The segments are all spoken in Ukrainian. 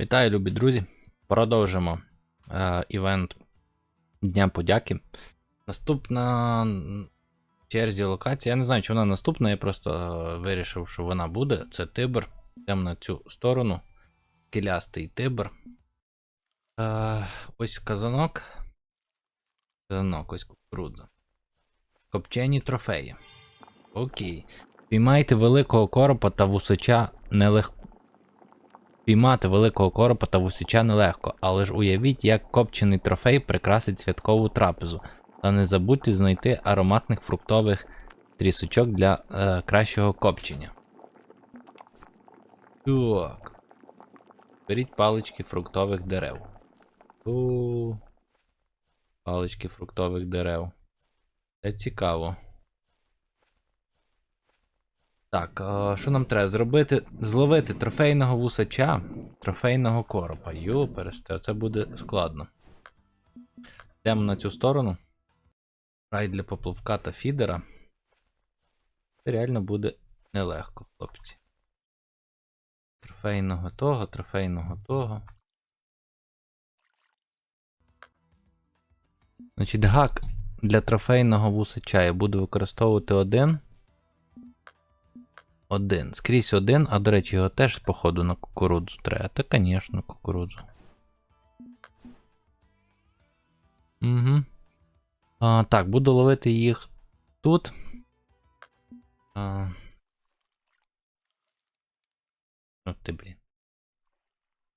Вітаю, любі друзі! Продовжимо е, івент Дня подяки. Наступна черзі локація. Я не знаю, чи вона наступна, я просто е, вирішив, що вона буде. Це Тибр. Йдемо на цю сторону. Кілястий Тибр. Е, ось казанок. Казанок, ось кукурудза. Копчені трофеї. Окей. Піймайте великого коропа та вусача нелегко. Піймати великого коропа вусича нелегко, але ж уявіть, як копчений трофей прикрасить святкову трапезу. Та не забудьте знайти ароматних фруктових трісочок для е, кращого копчення. Так. Беріть палички фруктових дерев. У. Палички фруктових дерев. Це цікаво. Так, а, що нам треба зробити? Зловити трофейного вусача, трофейного коропа. Йо, пересте, це буде складно. Йдемо на цю сторону. Рай для поплавка та фідера. Це реально буде нелегко, хлопці. Трофейного того, трофейного того. Значить, гак для трофейного вусача я буду використовувати один. Один. Скрізь один, а до речі, його теж, походу, на кукурудзу треба. Та, звісно, кукурудзу. Угу. А, так, буду ловити їх тут. А... От ти, блін.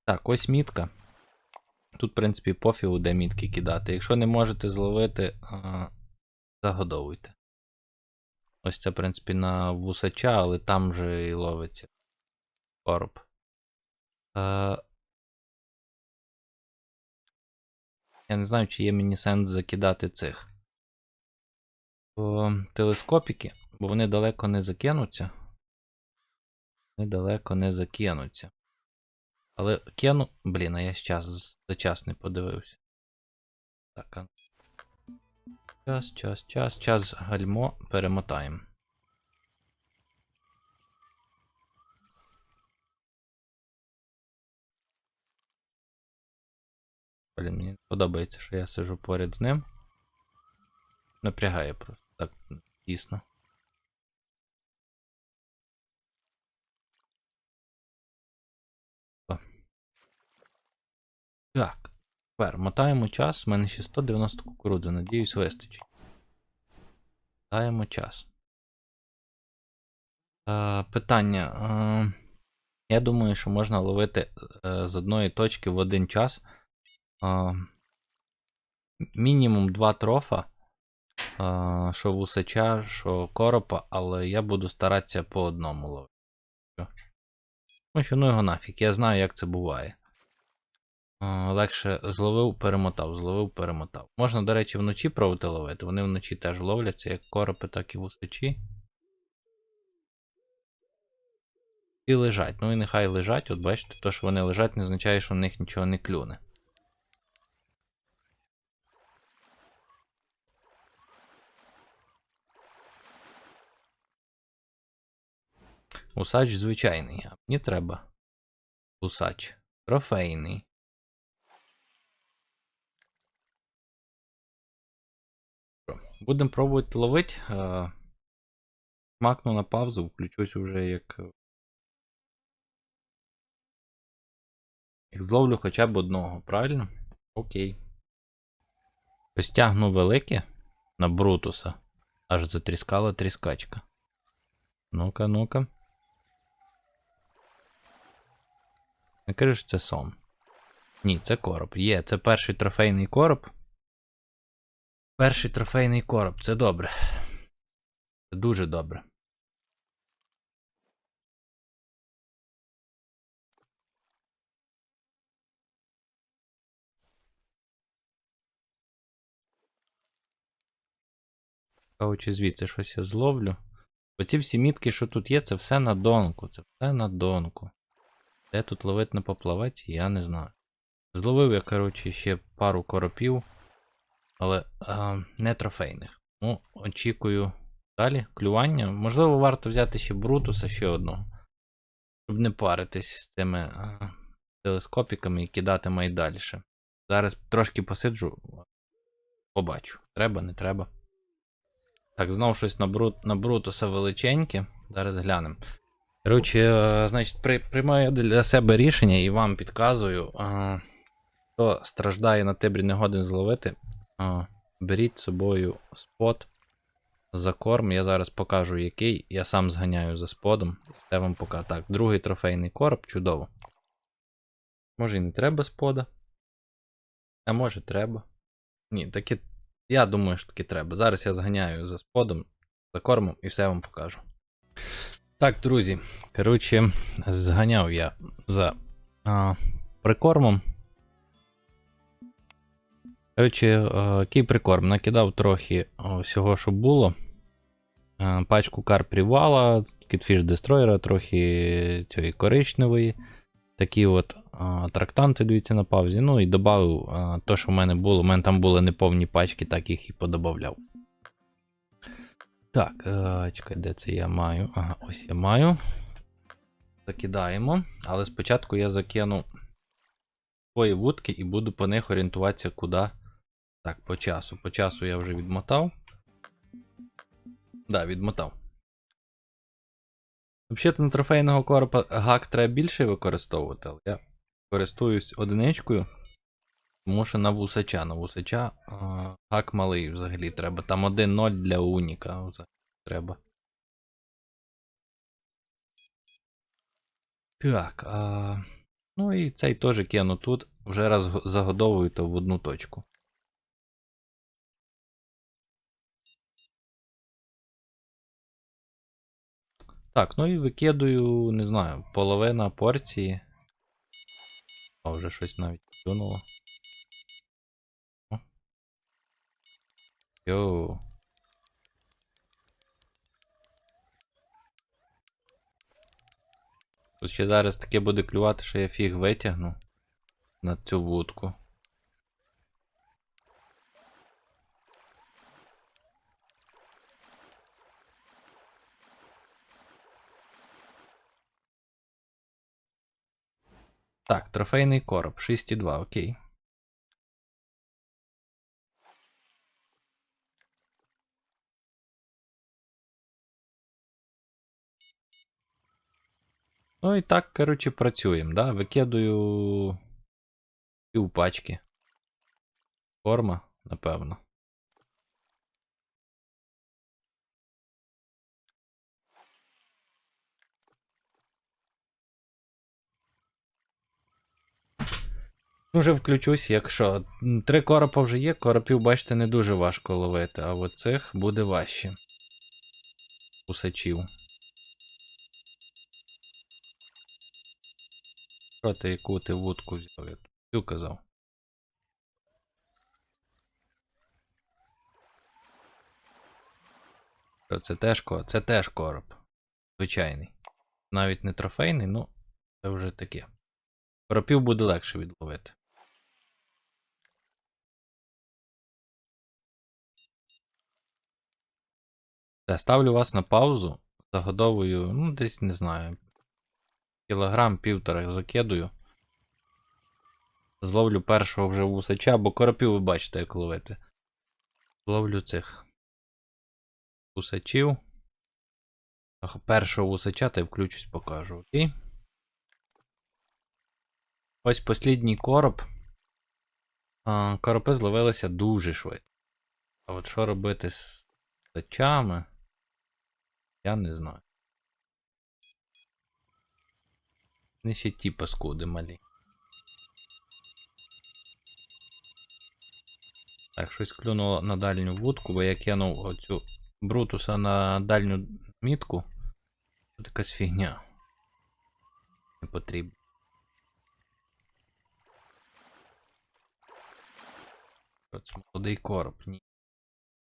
Так, ось мітка. Тут, в принципі, пофігу, де мітки кидати. Якщо не можете зловити, а... загодовуйте. Ось це, в принципі, на вусача, але там же і ловиться короб. Е... Я не знаю, чи є мені сенс закидати цих О, телескопіки, бо вони далеко не закинуться. Вони далеко не закинуться. Але кину. Блін, а я щас за час не подивився. Так, а Час, час, час, час, гальмо, перемотаємо. Блін, мені подобається, що я сижу поряд з ним. Напрягає просто так дійсно. О. Так. Тепер мотаємо час, у мене ще 190 кукурудзи, надіюсь, вистачить. Мотаємо час. Е, питання. Е, я думаю, що можна ловити е, з одної точки в один час. Е, мінімум два трофа. Е, що вусача, що коропа, але я буду старатися по одному ловити. Ну що, ну його нафіг, я знаю, як це буває. Легше зловив, перемотав, зловив, перемотав. Можна, до речі, вночі пробувати ловити. Вони вночі теж ловляться, як коропи, так і вусачі. І лежать. Ну і нехай лежать, от бачите, то, що вони лежать, не означає, що в них нічого не клюне. Усач звичайний, а мені треба. Усач. Трофейний. Будемо пробувати ловити. Макну на паузу, включусь уже як. Як зловлю хоча б одного, правильно? Окей. Ось тягну велике на Брутуса. Аж затріскала тріскачка. Ну-ка, ну-ка. Не кажеш, це сон. Ні, це короб. Є, це перший трофейний короб. Перший трофейний короб, це добре. Це дуже добре. Цікаво, чи звідси щось я зловлю. Оці всі мітки, що тут є, це все на донку. Це все на донку. Де тут ловить на поплавець, я не знаю. Зловив я, коротше, ще пару коропів, але а, не трофейних. Ну, очікую далі клювання. Можливо, варто взяти ще Брутуса ще одного. Щоб не паритись з цими а, телескопіками і кидатиме й далі. Зараз трошки посиджу, побачу. Треба, не треба. Так, знову щось на, брут, на Брутуса величеньке. Зараз глянемо. Коротше, е, значить, при, приймаю для себе рішення і вам підказую. е, Хто страждає на тибрі не годен зловити, е, беріть з собою спот за корм. Я зараз покажу який. Я сам зганяю за сподом. Це вам покажу. Так, другий трофейний короб, чудово. Може і не треба спода. А може треба. Ні, таки. Я думаю, що таки треба. Зараз я зганяю за сподом, за кормом і все вам покажу. Так, друзі. Коротше, зганяв я за а, прикормом. Коротше, а, який прикорм? Накидав трохи всього, що було. Пачку карп рівала, кітфіш дестройера, трохи цієї коричневої. Такі от трактанти, дивіться, на паузі. Ну і додав то, що в мене було. У мене там були неповні пачки, так їх і подобавляв. Так, е, чекай, де це я маю? Ага, ось я маю. Закидаємо. Але спочатку я закину свої вудки і буду по них орієнтуватися куди. Так, по часу. По часу я вже відмотав. Да, відмотав. Взагалі на трофейного коропа гак треба більше використовувати, але я користуюсь одиничкою. Тому що на вусача, на вусача а, гак малий взагалі треба. Там 1-0 для уніка взагалі треба. Так, а, ну і цей теж кину тут. Вже раз загодовую то в одну точку. Так, ну і викидаю, не знаю, половина порції. О, вже щось навіть плюнуло. Йоу. Тут ще зараз таке буде клювати, що я фіг витягну на цю вудку. Так, трофейний короб, 6,2, окей. Ну і так, коротше, працюємо, да? Викидаю пів пачки. Форма, напевно. Ну, Вже включусь, якщо. Три коропа вже є, коропів, бачите, не дуже важко ловити, а от цих буде важче. Усачів. Що ти яку ти вудку взяв? Я цю казав. Це теж короб? Це теж короб. Звичайний. Навіть не трофейний, ну, це вже таке. Коропів буде легше відловити. Та, ставлю вас на паузу. Загодовую, ну, десь не знаю. Кілограм півтора закидую. Зловлю першого вже вусача, бо коропів ви бачите, як ловити. Зловлю цих вусачів. Першого вусача та й включусь, покажу, окей? Ось послідній короб. Коропи зловилися дуже швидко. А от що робити з вусачами? Я не знаю. Вони ще ті паскуди малі. Так, щось клюнуло на дальню вудку, бо я кинув оцю Брутуса на дальню мітку. Тут якась фігня. Не потрібно. Це молодий короб. Ні.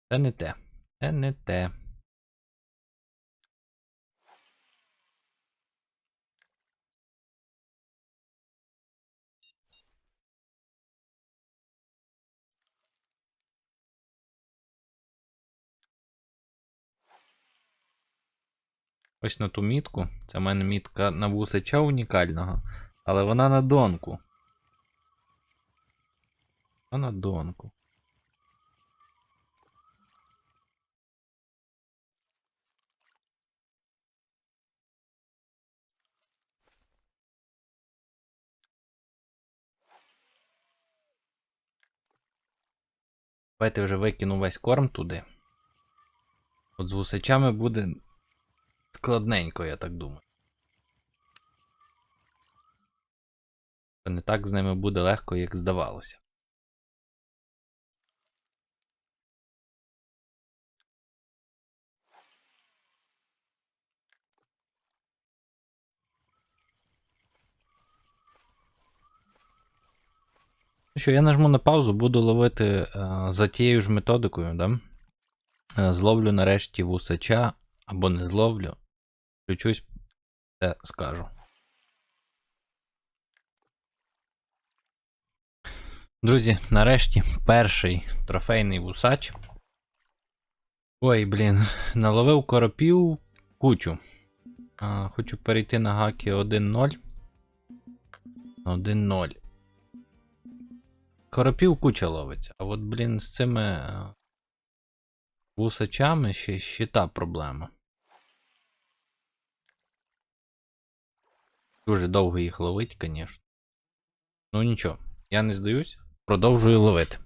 Це не те. Це не те. Ось на ту мітку. Це в мене мітка на вусача унікального. Але вона на донку. Вона на донку. Давайте вже викину весь корм туди. От з гусачами буде складненько, я так думаю. Не так з ними буде легко, як здавалося. Ну що, я нажму на паузу, буду ловити е, за тією ж методикою, да? Е, зловлю нарешті вусача, або не зловлю. Включусь, це скажу. Друзі, нарешті перший трофейний вусач. Ой, блін, наловив коропів кучу. А, хочу перейти на гаки 1.0. 1.0. Коропів куча ловиться. А от, блін, з цими вусачами ще, ще та проблема. Дуже довго їх ловить, звісно. Ну нічого, я не здаюсь, продовжую ловити.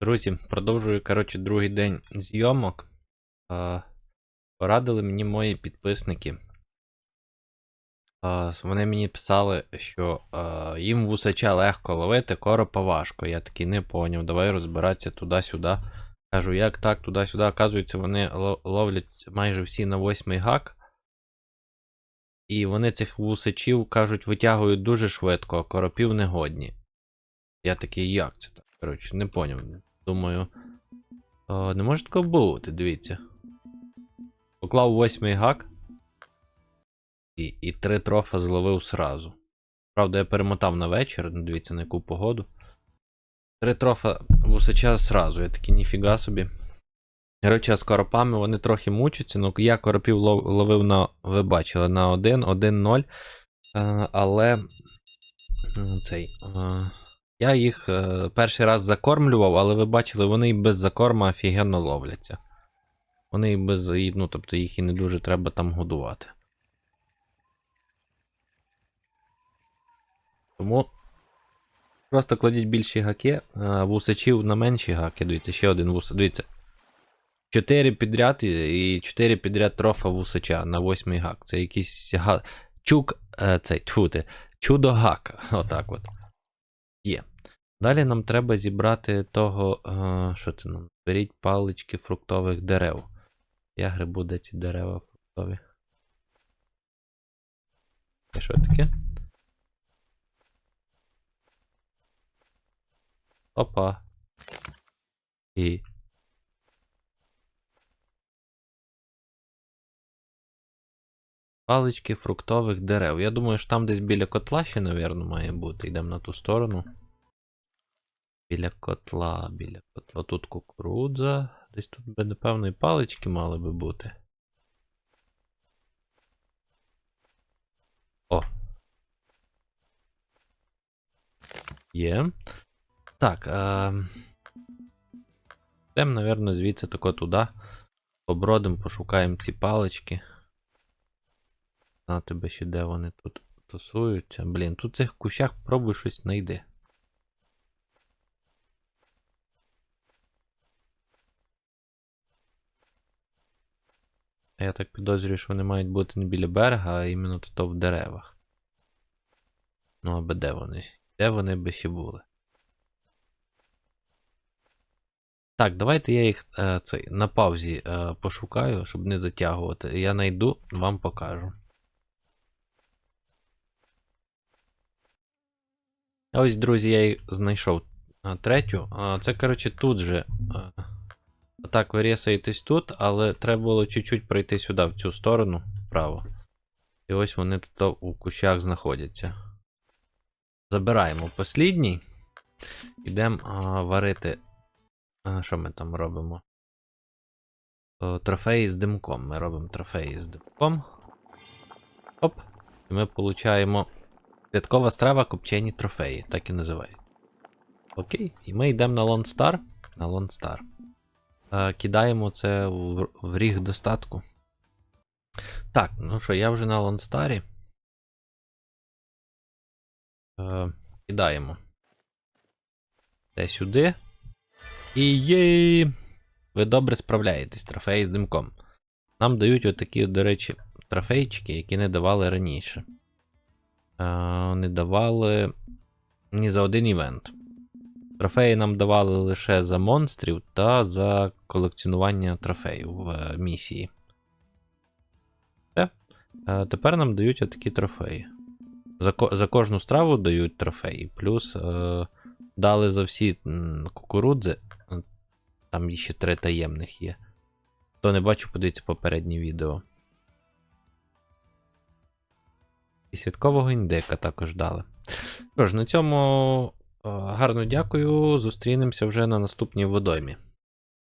Друзі, продовжую, коротше, другий день зйомок. Е, Порадили мені мої підписники. Е, Вони мені писали, що е, їм вусача легко ловити, коропа важко. Я такий не поняв, давай розбиратися туди-сюди. Кажу, як так, туди-сюди. Оказується, вони ловлять майже всі на восьмий гак. І вони цих вусачів, кажуть, витягують дуже швидко, а коропів не годні. Я такий, як це так? Коротше, не поняв. Думаю. О, не може такого бути, дивіться. Поклав восьмий гак. І, і три трофа зловив сразу. Правда, я перемотав на вечір, ну, дивіться на яку погоду. Три трофа вусача сразу. Я такий ніфіга собі. Коротше, з коропами вони трохи мучаться. Ну, я коропів ловив на, ви бачили, на 1, 1-0. Е, але цей. Е, я їх е, перший раз закормлював, але ви бачили, вони і без закорма офігенно ловляться. Вони і без. Ну, тобто їх і не дуже треба там годувати. Тому просто кладіть більші гаки, вусачів на менші гаки. Дивіться, ще один вуса. Дивіться. 4 підряд і і 4 підряд трофа вусача на 8 гак. Це якийсь га... чук. Е, цей тьфу чудо гака. Отак от. Є. Далі нам треба зібрати того. Е, що це нам? Беріть палички фруктових дерев. Я грибу, де ці дерева фруктові. Це що таке? Опа. І. Палички фруктових дерев. Я думаю, що там десь біля котла ще, напевно, має бути. Йдемо на ту сторону. Біля котла, біля котла. Тут кукурудза. Десь тут би, напевно, і палички мали би бути. О. Є. Так. Е... Йдемо, напевно, звідси тако туди. Побродимо, пошукаємо ці палички. На тебе ще де вони тут тусуються. Блін, тут в цих кущах пробуй щось знайди. Я так підозрюю, що вони мають бути не біля берега, а іменно тут в деревах. Ну, аби де вони? Де вони би ще були? Так, давайте я їх е, цей, на паузі е, пошукаю, щоб не затягувати. Я найду, вам покажу. А Ось, друзі, я їх знайшов третю. Це, коротше, тут же. Так, ви рєсаєтесь тут, але треба було чуть-чуть пройти сюди, в цю сторону, вправо. І ось вони тут у кущах знаходяться. Забираємо послідній. Йдемо варити. А, що ми там робимо? Трофеї з димком. Ми робимо трофеї з димком. Оп. І ми получаємо святкова страва копчені трофеї, так і називається. Окей, і ми йдемо на Star. На Star. Е, кидаємо це в, в ріг достатку. Так, ну що, я вже на Star. Е, кидаємо. Те сюди. І є. Ви добре справляєтесь, трофеї з димком. Нам дають отакі, до речі, трофейчики, які не давали раніше. Не давали ні за один івент. Трофеї нам давали лише за монстрів та за колекціонування трофеїв в е, місії. Все. Тепер нам дають отакі трофеї. За, ко- за кожну страву дають трофеї. Плюс е, дали за всі кукурудзи. Е, Там ще три таємних є. Хто не бачив, подивіться попереднє відео. І святкового індика також дали. Тож, на цьому е, гарно дякую. Зустрінемося вже на наступній водоймі.